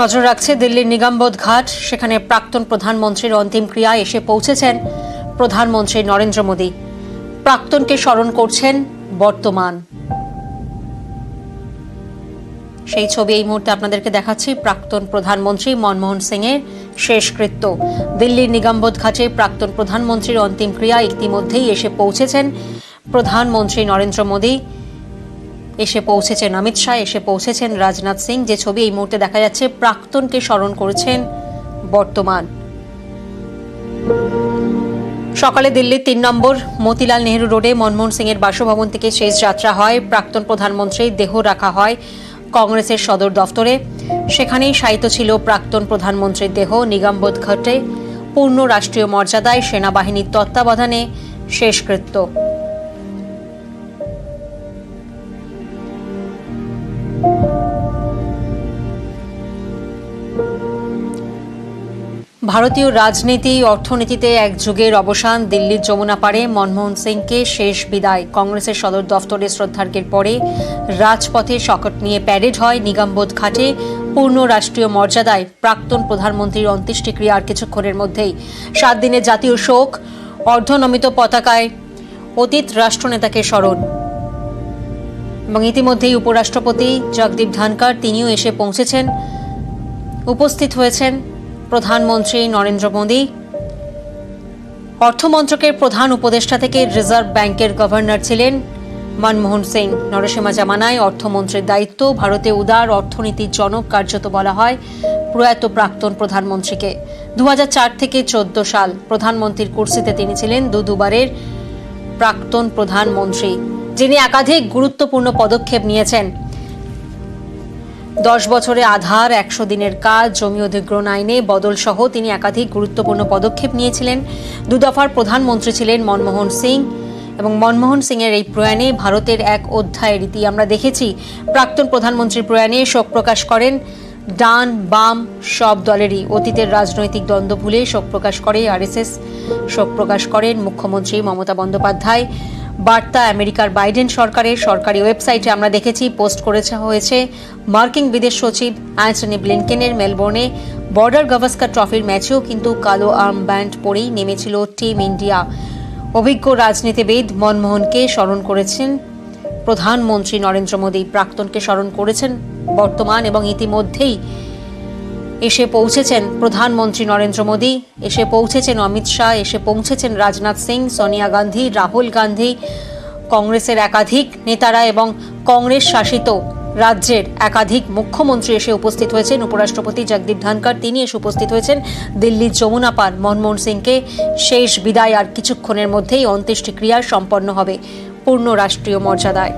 নজর রাখছে দিল্লির নিগমবোধ ঘাট, সেখানে প্রাক্তন প্রধানমন্ত্রীর অন্তিম ক্রিয়ায় এসে পৌঁছেছেন প্রধানমন্ত্রী নরেন্দ্র মোদী। প্রাক্তনকে স্মরণ করছেন বর্তমান। সেই ছবি এই মুহূর্তে আপনাদেরকে দেখাচ্ছি। প্রাক্তন প্রধানমন্ত্রী মনমোহন সিং এর শেষকৃত্য। দিল্লির নিগমবোধ ঘাটে প্রাক্তন প্রধানমন্ত্রীর অন্তিম ক্রিয়া ইতিমধ্যেই এসে পৌঁছেছেন প্রধানমন্ত্রী নরেন্দ্র মোদী। এসে পৌঁছেছেন অমিত শাহ, এসে পৌঁছেছেন রাজনাথ সিং। যে ছবি এই মুহূর্তে দেখা যাচ্ছে, প্রাক্তনকে স্মরণ করেছেন বর্তমান। সকালে দিল্লির তিন নম্বর মতিলাল নেহরু রোডে মনমোহন সিং এর বাসভবন থেকে শেষ যাত্রা হয়। প্রাক্তন প্রধানমন্ত্রীর দেহ রাখা হয় কংগ্রেসের সদর দফতরে। সেখানেই শায়িত ছিল প্রাক্তন প্রধানমন্ত্রীর দেহ। নিগমবোধ ঘাটে পূর্ণ রাষ্ট্রীয় মর্যাদায় সেনাবাহিনীর তত্ত্বাবধানে শেষকৃত্য। ভারতীয় রাজনীতি, অর্থনীতিতে এক যুগের অবসান, দিল্লির যমুনা পাড়ে মনমোহন সিংকে শেষ বিদায়। কংগ্রেসের সদর দফতরে শ্রদ্ধার্ঘ্যের পরে রাজপথে শকট নিয়ে প্যারেড হয় নিগমবোধ ঘাটে পূর্ণ রাষ্ট্রীয় মর্যাদায়। প্রাক্তন প্রধানমন্ত্রীর অন্ত্যেষ্টিক্রিয়ার কিছুক্ষণের মধ্যেই। সাত দিনের জাতীয় শোক, অর্ধনমিত পতাকায় অতীত রাষ্ট্রনেতাকে স্মরণ। এবং ইতিমধ্যেই উপরাষ্ট্রপতি জগদীপ ধানকার তিনিও এসে পৌঁছেছেন উপস্থিত হয়েছেন প্রধানমন্ত্রী নরেন্দ্র মোদী। অর্থমন্ত্রকের প্রধান উপদেষ্টা থেকে রিজার্ভ ব্যাংকের গভর্নর ছিলেন মনমোহন সিং। নরসীমা জামানায় অর্থমন্ত্রীর দায়িত্ব, ভারতে উদার অর্থনীতির জনক কার্যত বলা হয় প্রয়াত প্রাক্তন প্রধানমন্ত্রীকে। দু হাজার চার থেকে চোদ্দ সাল প্রধানমন্ত্রীর কুর্সিতে তিনি ছিলেন দু দুবারের প্রাক্তন প্রধানমন্ত্রী, যিনি একাধিক গুরুত্বপূর্ণ পদক্ষেপ নিয়েছেন। দশ বছরে আধার, একশো দিনের কাজ, জমি অধিগ্রহণ আইনে বদল সহ তিনি একাধিক গুরুত্বপূর্ণ পদক্ষেপ নিয়েছিলেন। দু দফার প্রধানমন্ত্রী ছিলেন মনমোহন সিং এবং মনমোহন সিং এর এই প্রয়াণে ভারতের এক অধ্যায়ের রীতি আমরা দেখেছি। প্রাক্তন প্রধানমন্ত্রীর প্রয়াণে শোক প্রকাশ করেন। ডান, বাম সব দলেরই অতীতের রাজনৈতিক দ্বন্দ্ব ভুলে শোক প্রকাশ করে আরএসএস, শোক প্রকাশ করেন মুখ্যমন্ত্রী মমতা বন্দ্যোপাধ্যায়। বার্তা আমেরিকার বাইডেন সরকারের সরকারি ওয়েবসাইটে আমরা দেখেছি, পোস্ট করেছে, হয়েছে মার্কিন বিদেশ সচিব অ্যান্টনি ব্লিনকেনের মেলবোর্নে। বর্ডার গাভাস্কার ট্রফির ম্যাচেও কিন্তু কালো আর্ম ব্যান্ড পরেই নেমেছিল টিম ইন্ডিয়া। অভিজ্ঞ রাজনীতিবিদ মনমোহনকে স্মরণ করেছেন। প্রধানমন্ত্রী নরেন্দ্র মোদী প্রাক্তনকে স্মরণ করেছেন বর্তমান এবং ইতিমধ্যেই এসে পৌঁছেছেন প্রধানমন্ত্রী নরেন্দ্র মোদী। এসে পৌঁছেছেন অমিত শাহ, এসে পৌঁছেছেন রাজনাথ সিং, সোনিয়া গান্ধী, রাহুল গান্ধী, কংগ্রেসের একাধিক নেতারা এবং কংগ্রেস শাসিত রাজ্যের একাধিক মুখ্যমন্ত্রী এসে উপস্থিত হয়েছেন। উপরাষ্ট্রপতি জগদীপ ধনখড়, তিনি এসে উপস্থিত হয়েছেন। দিল্লির যমুনা পার মনমোহন সিংকে শেষ বিদায় আর কিছুক্ষণের মধ্যেই অন্ত্যেষ্টিক্রিয়া সম্পন্ন হবে পূর্ণ রাষ্ট্রীয় মর্যাদায়।